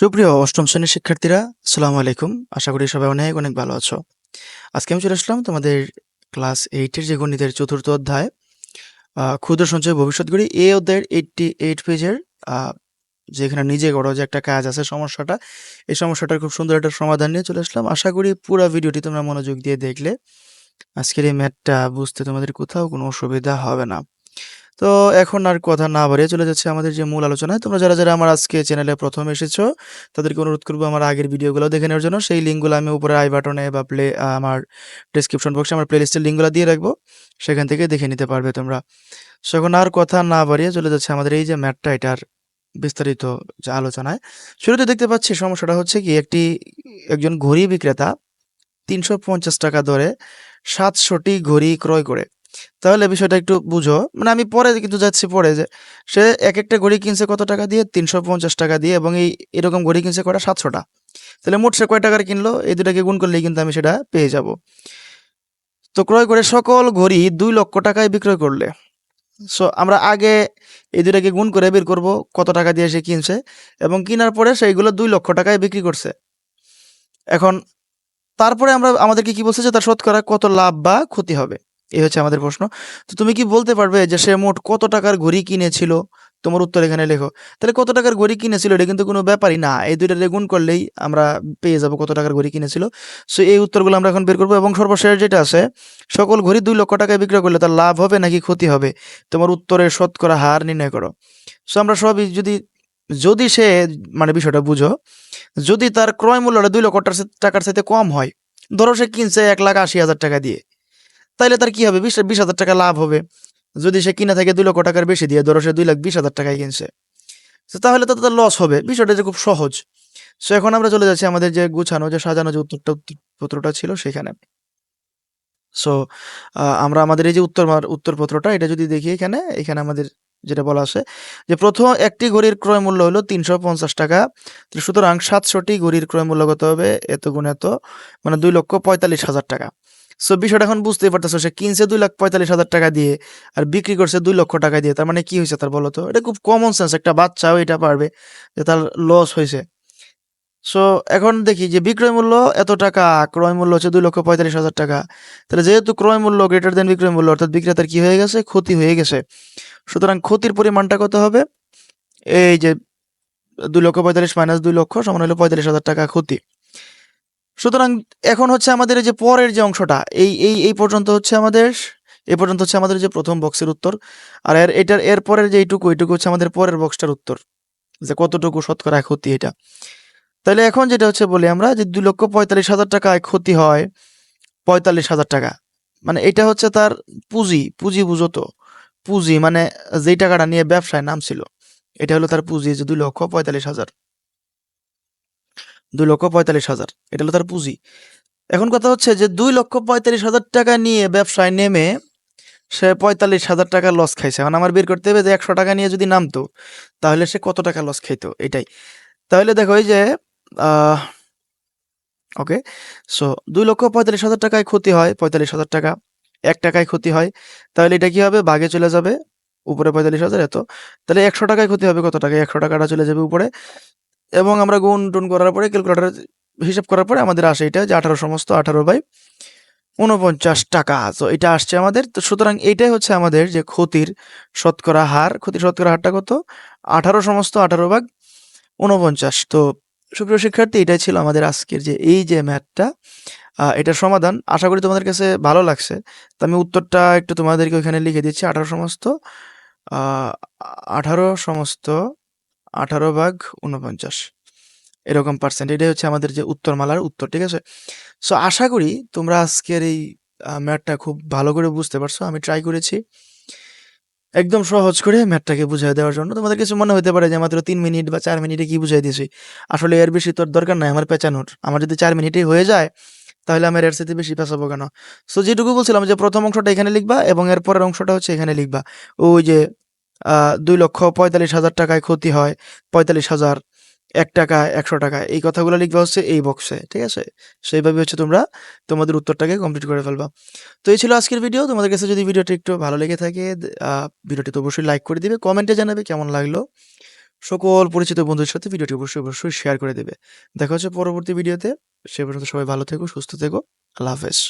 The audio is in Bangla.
সুপ্রিয় অষ্টম শ্রেণির শিক্ষার্থীরা, আসসালামু আলাইকুম। আশা করি সবাই অনেক অনেক ভালো আছো। আজকে আমি চলে আসলাম তোমাদের ক্লাস এইটের যে গণিতের চতুর্থ অধ্যায়। ক্ষুদ্র সঞ্চয় ভবিষ্যৎ গড়ি। এই অধ্যায়ের এইটটি এইট পেজের যেখানে নিজে করো যে একটা কাজ আছে সমস্যাটা, এই সমস্যাটার খুব সুন্দর একটা সমাধান নিয়ে চলে আসলাম। আশা করি পুরো ভিডিওটি তোমরা মনোযোগ দিয়ে দেখলে। আজকের এই ম্যাথটা বুঝতে তোমাদের কোথাও কোনো অসুবিধা হবে না। তো এখন আর কথা না বাড়িয়ে চলে যাচ্ছে আমাদের যে মূল আলোচনায়। তোমরা যারা যারা আমার আজকে চ্যানেলে প্রথম এসেছ, তাদেরকে অনুরোধ করব আমার আগের ভিডিওগুলো দেখে নেওয়ার জন্য। সেই লিঙ্কগুলো আমি উপরে আই বাটনে বা প্লে আমার ডিসক্রিপশন বক্সে আমার প্লেলিস্টের লিঙ্কগুলো দিয়ে রাখব। সেখান থেকে দেখে নিতে পারবে তোমরা। সো এখন আর কথা না বাড়িয়ে চলে যাচ্ছে আমাদের এই যে ম্যাটটা এটার বিস্তারিত যে আলোচনায়। শুরুতে দেখতে পাচ্ছি সমস্যাটা হচ্ছে কি, একটি, একজন ঘড়ি বিক্রেতা তিনশো পঞ্চাশ টাকা দরে সাতশোটি ঘড়ি ক্রয় করে। তাহলে বিষয়টা একটু বুঝো। মানে আমি পরে কিন্তু যাচ্ছি পরে যে, সে এক একটা ঘড়ি কিনছে কত টাকা দিয়ে? তিনশো পঞ্চাশ টাকা দিয়ে এবং এই এরকম ঘড়ি কিনছে কয়টা? সাতশোটা তাহলে মোট সে কয় টাকার কিনলো? এই দুটাকে গুণ করলেই কিন্তু আমি সেটা পেয়ে যাব। তো ক্রয় করে সকল ঘড়ি দুই লক্ষ টাকায় বিক্রয় করলে। সো আমরা আগে এই দুটাকে গুণ করে বের করব কত টাকা দিয়ে সে কিনছে এবং কেনার পরে সেইগুলো দুই লক্ষ টাকায় বিক্রি করছে। এখন তারপরে আমরা, আমাদেরকে কি বলছে যে, তার শতকরা কত লাভ বা ক্ষতি হবে? এই হচ্ছে আমাদের প্রশ্ন। তো তুমি কি বলতে পারবে যে সে মোট কত টাকার ঘড়ি কিনেছিল? তোমার উত্তর এখানে লেখো। তাহলে কত টাকার ঘড়ি কিনেছিল এটা কিন্তু কোনো ব্যাপারই না। এই দুইটা গুণ করলেই আমরা পেয়ে যাব কত টাকার ঘড়ি কিনেছিল। সো এই উত্তরগুলো আমরা এখন বের করব এবং সর্বশেষ যেটা আছে, সকল ঘড়ি দুই লক্ষ টাকায় বিক্রয় করলে তার লাভ হবে নাকি ক্ষতি হবে? তোমার উত্তরের শতকরা হার নির্ণয় করো। সো আমরা সবই যদি যদি সে মানে বিষয়টা বুঝো, যদি তার ক্রয় মূল্যটা দুই লক্ষ টাকার- টাকার সাথে কম হয়, ধরো সে কিনছে এক লাখ আশি হাজার টাকা দিয়ে। তাইলে তার কি হবে? বিশ বিশ হাজার টাকা লাভ হবে। যদি সে কিনা থাকে দুই লক্ষ টাকার বেশি দিয়ে ধরো সে দুই লাখ বিশ হাজার টাকায় কিনছে। তো তাহলে তো তার লস হবে। বিষয়টা যে খুব সহজ। সো এখন আমরা চলে যাচ্ছি আমাদের যে গুছানো, যে সাজানো যে উত্তরটা, উত্তরপত্রটা ছিল সেখানে। সো আমরা আমাদের এই যে উত্তর উত্তরপত্রটা, এটা যদি দেখি এখানে এখানে আমাদের যেটা বলা আছে যে প্রথম একটি ঘড়ির ক্রয় মূল্য হলো তিনশো পঞ্চাশ টাকা। সুতরাং সাতশোটি ঘড়ির ক্রয় মূল্য কত হবে? এত গুণ এত মানে দুই লক্ষ পঁয়তাল্লিশ হাজার টাকা। সো বিষয়টা এখন বুঝতেই পারতেছো, সে কিনছে দুই লাখ পঁয়তাল্লিশ হাজার টাকা দিয়ে আর বিক্রি করছে দুই লক্ষ টাকা দিয়ে। তার মানে কি হয়েছে তার বলো তো? এটা খুব কমন সেন্স একটা বাচ্চাও এটা পারবে যে তার লস হয়েছে। সো এখন দেখি যে বিক্রয় মূল্য এত টাকা, ক্রয় মূল্য হচ্ছে দুই লক্ষ পঁয়তাল্লিশ হাজার টাকা। তাহলে যেহেতু ক্রয় মূল্য গ্রেটার দেন বিক্রয় মূল্য, অর্থাৎ বিক্রেতার কি হয়ে গেছে? ক্ষতি হয়ে গেছে। সুতরাং ক্ষতির পরিমাণটা কত হবে? এই যে দুই লক্ষ পঁয়তাল্লিশ মাইনাস দুই লক্ষ সমান হলো পঁয়তাল্লিশ হাজার টাকা ক্ষতি। সুতরাং এখন হচ্ছে আমাদের এই যে পরের যে অংশটা, এই এই এই পর্যন্ত হচ্ছে আমাদের এই পর্যন্ত হচ্ছে আমাদের যে প্রথম বক্সের উত্তর, আর এর, এটার, এর পরের যে এইটুকু এইটুকু হচ্ছে আমাদের পরের বক্সটার উত্তর, যে কতটুকু শতকরা ক্ষতি এটা। তাহলে এখন যেটা হচ্ছে বলি আমরা যে দুই লক্ষ পঁয়তাল্লিশ হাজার টাকায় ক্ষতি হয়, পঁয়তাল্লিশ হাজার টাকা। মানে এটা হচ্ছে তার পুঁজি পুঁজি বুঝো তো। পুঁজি মানে যেই টাকাটা নিয়ে ব্যবসায় নামছিল এটা হলো তার পুঁজি যে দুই লক্ষ পঁয়তাল্লিশ হাজার। দুই লক্ষ পঁয়তাল্লিশ হাজার। এটা হলো তার পুঁজি। এখন কথা হচ্ছে যে দুই লক্ষ পঁয়তাল্লিশ হাজার টাকা নিয়ে ব্যবসায় নেমে সে পঁয়তাল্লিশ হাজার টাকা লস খাইছে। এখন আমার বের করতে হবে যে একশো টাকা নিয়ে যদি নামতো, তাহলে সে কত টাকা লস খাইতো? এটাই। তাহলে দেখো এই যে ওকে সো দুই লক্ষ পঁয়তাল্লিশ হাজার টাকায় ক্ষতি হয়, পঁয়তাল্লিশ হাজার টাকা। এক টাকায় ক্ষতি হয়। তাহলে এটা কি হবে? ভাগে চলে যাবে। উপরে পঁয়তাল্লিশ হাজার, এত। তাহলে একশো টাকায় ক্ষতি হবে কত টাকা একশো টাকাটা চলে যাবে উপরে। এবং আমরা গুণ টুন করার পরে ক্যালকুলেটার হিসাব করার পরে আমাদের আসে এটা যে আঠারো সমস্ত আঠারো বাই উনপঞ্চাশ টাকা। তো এটা আসছে আমাদের। তো সুতরাং এইটাই হচ্ছে আমাদের যে ক্ষতির শতকরা হার। ক্ষতির শতকরা হারটা কত? আঠারো সমস্ত আঠারো ভাগ উনপঞ্চাশ তো সুপ্রিয় শিক্ষার্থী, এটাই ছিল আমাদের আজকের যে এই যে ম্যাথটা এটার সমাধান। আশা করি তোমাদের কাছে ভালো লাগছে। তো আমি উত্তরটা একটু তোমাদেরকে ওখানে লিখে দিচ্ছি। আঠারো সমস্ত আঠারো সমস্ত আঠারো ভাগ উনপঞ্চাশ এরকম পার্সেন্ট এটাই হচ্ছে আমাদের যে উত্তরমালার উত্তর, ঠিক আছে? সো আশা করি তোমরা আজকের এই ম্যাথটা খুব ভালো করে বুঝতে পারছ। আমি ট্রাই করেছি একদম সহজ করে ম্যাথটাকে বুঝিয়ে দেওয়ার জন্য। তোমাদের কিছু মনে হতে পারে যে মাত্র তিন মিনিট বা চার মিনিটে কি বুঝিয়ে দিয়েছি? আসলে এর বেশি তোর দরকার নাই, আমার পেঁচানোর। আমার যদি চার মিনিটেই হয়ে যায়, তাহলে আমার এর সাথে বেশি পেঁচাবো কেন? সো যেটুকু বলছিলাম যে প্রথম অংশটা এখানে লিখবা এবং এর পরের অংশটা হচ্ছে এখানে লিখবা। ওই যে দুই লক্ষ পঁয়তাল্লিশ হাজার টাকায় ক্ষতি হয় পঁয়তাল্লিশ হাজার এক টাকা একশো টাকা এই কথাগুলো লিখবে হচ্ছে এই বক্সে ঠিক আছে সেইভাবে হচ্ছে তোমরা তোমাদের উত্তরটাকে কমপ্লিট করে ফেলবা তো এই ছিল আজকের ভিডিও তোমাদের কাছে যদি ভিডিওটি একটু ভালো লেগে থাকে ভিডিওটি তো অবশ্যই লাইক করে দিবে কমেন্টে জানাবে কেমন লাগল সকল পরিচিত বন্ধুদের সাথে ভিডিওটি অবশ্যই, অবশ্যই শেয়ার করে দেবে। দেখা হচ্ছে পরবর্তী ভিডিওতে। সে পর্যন্ত সবাই ভালো থেকো, সুস্থ থেকো। আল্লাহ হাফেজ।